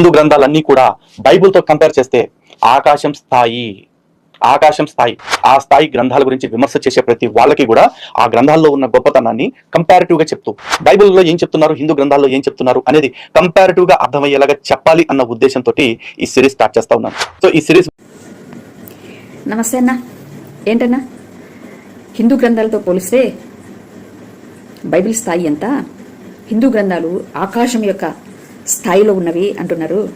హిందూ గ్రంథాలన్నీ కూడా బైబుల్తో కంపేర్ చేస్తే ఆకాశం స్థాయి ఆకాశం స్థాయి ఆ స్థాయి గ్రంథాల గురించి విమర్శ చేసే ప్రతి వాళ్ళకి కూడా ఆ గ్రంథాల్లో ఉన్న గొప్పతనాన్ని కంపారిటివ్గా చెప్తూ బైబిల్లో ఏం చెప్తున్నారు హిందూ గ్రంథాల్లో ఏం చెప్తున్నారు అనేది కంపారిటివ్గా అర్థమయ్యేలాగా చెప్పాలి అన్న ఉద్దేశంతో ఈ సిరీస్ స్టార్ట్ చేస్తా ఉన్నాను. సో ఈ సిరీస్ నమస్తే అన్న. ఏంటన్నా? హిందూ గ్రంథాలతో పోలిస్తే బైబిల్ స్థాయి ఎంత? హిందూ గ్రంథాలు ఆకాశం యొక్క స్థాయిలో ఉన్నవి అంటున్నారు.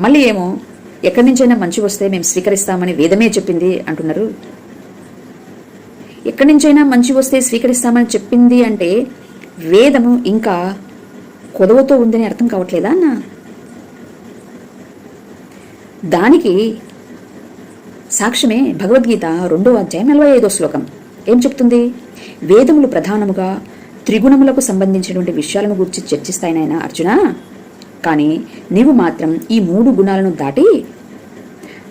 మళ్ళీ ఏమో ఎక్కడి నుంచైనా మంచి వస్తే మేము స్వీకరిస్తామని వేదమే చెప్పింది అంటున్నారు. ఎక్కడి నుంచైనా మంచి వస్తే స్వీకరిస్తామని చెప్పింది అంటే వేదము ఇంకా కొదవతో ఉందని అర్థం కావట్లేదా అన్న? దానికి సాక్ష్యమే భగవద్గీత రెండో అధ్యాయం నలభై ఐదో శ్లోకం. ఏం చెప్తుంది? వేదములు ప్రధానముగా త్రిగుణములకు సంబంధించినటువంటి విషయాలను గురించి చర్చిస్తాయనాయన అర్జున? కానీ నీవు మాత్రం ఈ మూడు గుణాలను దాటి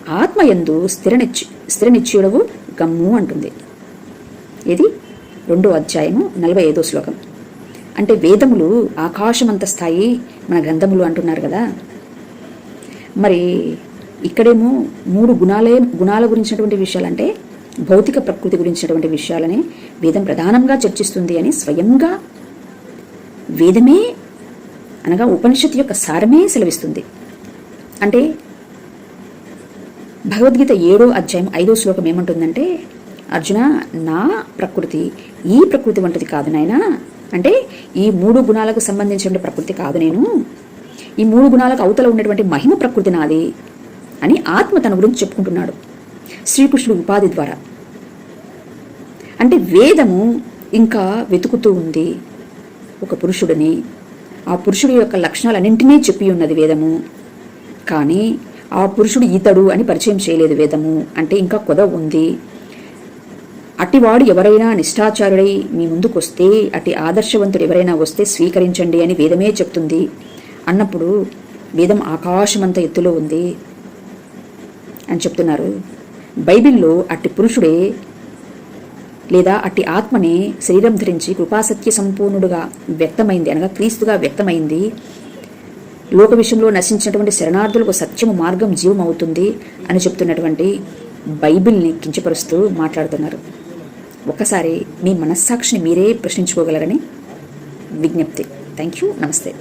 ఆత్మయందు స్థిరనిచ్చి స్థిరనిచ్చుడవు గమ్ము అంటుంది. ఇది రెండో అధ్యాయము నలభై ఐదో శ్లోకం. అంటే వేదములు ఆకాశమంత స్థాయి మన గ్రంథములు అంటున్నారు కదా. మరి ఇక్కడేమో మూడు గుణాలే గుణాల గురించినటువంటి విషయాలంటే భౌతిక ప్రకృతి గురించినటువంటి విషయాలని వేదం ప్రధానంగా చర్చిస్తుంది అని స్వయంగా వేదమే అనగా ఉపనిషత్తు యొక్క సారమే సెలవిస్తుంది. అంటే భగవద్గీత ఏడో అధ్యాయం ఐదో శ్లోకం ఏమంటుందంటే అర్జున నా ప్రకృతి ఈ ప్రకృతి వంటిది కాదు నాయనా. అంటే ఈ మూడు గుణాలకు సంబంధించిన ప్రకృతి కాదు నేను. ఈ మూడు గుణాలకు అవతల ఉన్నటువంటి మహిమ ప్రకృతి నాది అని ఆత్మ తన గురించి చెప్పుకుంటున్నాడు. శ్రీకృష్ణుడు ఉపాధి ద్వారా. అంటే వేదము ఇంకా వెతుకుతూ ఉంది ఒక పురుషుడిని. ఆ పురుషుడి యొక్క లక్షణాలన్నింటినీ చెప్పి ఉన్నది వేదము. కానీ ఆ పురుషుడు ఈతడు అని పరిచయం చేయలేదు వేదము. అంటే ఇంకా కొదవ ఉంది. అటివాడు ఎవరైనా నిష్ఠాచారుడై మీ ముందుకు వస్తే అటి ఆదర్శవంతుడు ఎవరైనా వస్తే స్వీకరించండి అని వేదమే చెప్తుంది. అన్నప్పుడు వేదం ఆకాశమంత ఎత్తులో ఉంది అని చెప్తున్నారు. బైబిల్లో అట్టి పురుషుడే లేదా అట్టి ఆత్మనే శరీరం ధరించి కృపాసత్య సంపూర్ణుడుగా వ్యక్తమైంది అనగా క్రీస్తుగా వ్యక్తమైంది. లోక విషయంలో నశించినటువంటి శరణార్థులకు సత్యము మార్గం జీవం అవుతుంది అని చెప్తున్నటువంటి బైబిల్ని కించపరుస్తూ మాట్లాడుతున్నారు. ఒకసారి మీ మనస్సాక్షిని మీరే ప్రశ్నించుకోగలరని విజ్ఞప్తి. థ్యాంక్ యూ నమస్తే.